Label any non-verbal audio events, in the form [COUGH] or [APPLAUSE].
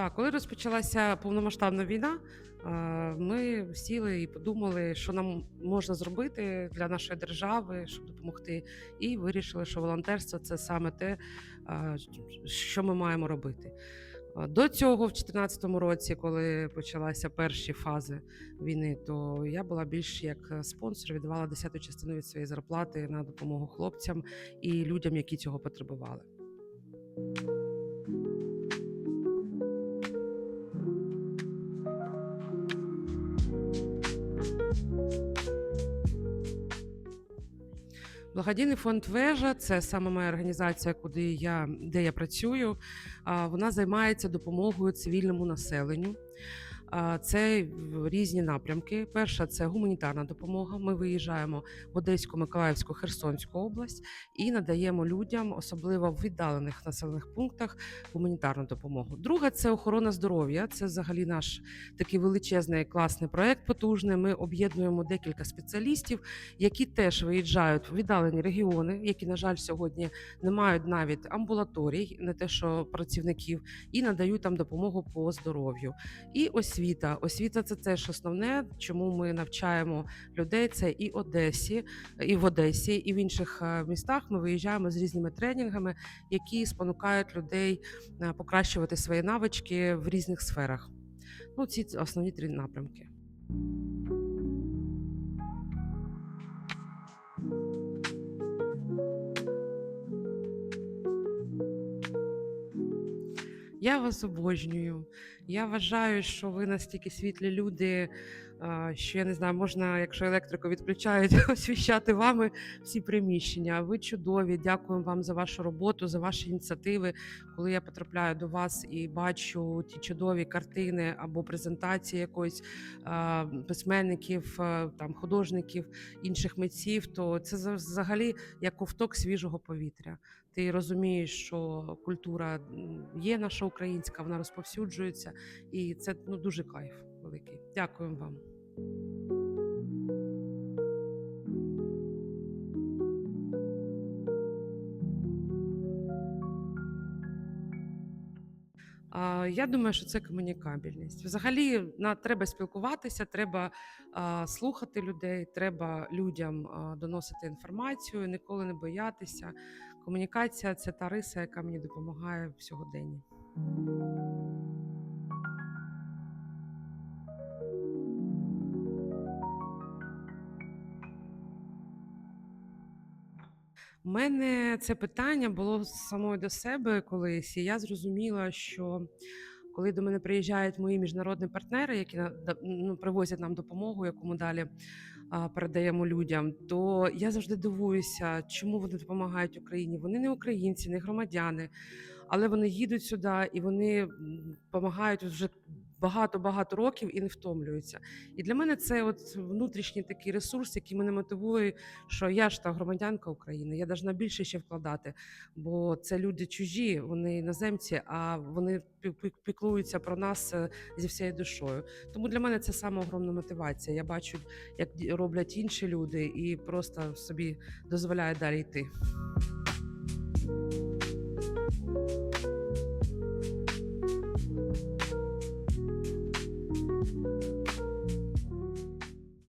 Так, коли розпочалася повномасштабна війна, е, ми сіли і подумали, що нам можна зробити для нашої держави, щоб допомогти, і вирішили, що волонтерство це саме те, е, що ми маємо робити. Е, До цього, в 2014 році, коли почалася перші фази війни, то я була більш як спонсор, віддавала десяту частину від своєї зарплати на допомогу хлопцям і людям, які цього потребували. Благодійний фонд Вежа це саме моя організація, куди я де я працюю. Вона займається допомогою цивільному населенню. Це різні напрямки. Перша це гуманітарна допомога. Ми виїжджаємо в Одеську, Миколаївську, Херсонську область і надаємо людям, особливо в віддалених населених пунктах, гуманітарну допомогу. Друга це охорона здоров'я. Це взагалі наш такий величезний класний проект. Потужний. Ми об'єднуємо декілька спеціалістів, які теж виїжджають в віддалені регіони, які, на жаль, сьогодні не мають навіть амбулаторій, не те, що працівників, і надають там допомогу по здоров'ю. І освіта. Освіта це теж основне, чому ми навчаємо людей. Це і Одесі, і в Одесі, і в інших е, містах. Ми виїжджаємо з різними тренінгами, які спонукають людей е, покращувати свої навички в різних сферах. Ну, ці основні три напрямки. Я вас обожнюю. Я вважаю, що ви настільки світлі люди, що я не знаю, можна, якщо електрику відключають, [LAUGHS] освіщати вами всі приміщення. Ви чудові. Дякую вам за вашу роботу, за ваші ініціативи. Коли я потрапляю до вас і бачу ті чудові картини або презентації якоїсь письменників, там художників, інших митців, то це за- взагалі як ковток свіжого повітря. Ти розумієш, що культура є наша українська, вона розповсюджується, і це ну дуже кайф великий. Дякую вам. Я думаю, що це комунікабельність. Взагалі, на треба спілкуватися, треба а, слухати людей, треба людям а, доносити інформацію, ніколи не боятися. Комунікація це та риса, яка мені допомагає в сьогоденні. У мене це питання було самою до себе колись, і я зрозуміла, що коли до мене приїжджають мої міжнародні партнери, які ну, привозять нам допомогу, яку ми далі а, передаємо людям, то я завжди дивуюся, чому вони допомагають Україні. Вони не українці, не громадяни, але вони їдуть сюди і вони допомагають вже багато-багато років і не втомлюються. І для мене це от внутрішній такий ресурс, який мене мотивує, що я ж та громадянка України, я должна більше ще вкладати, бо це люди чужі, вони іноземці, а вони піклуються про нас е, зі всією душою. Тому для мене це саме огромна мотивація. Я бачу, як роблять інші люди, і просто собі дозволяю далі йти.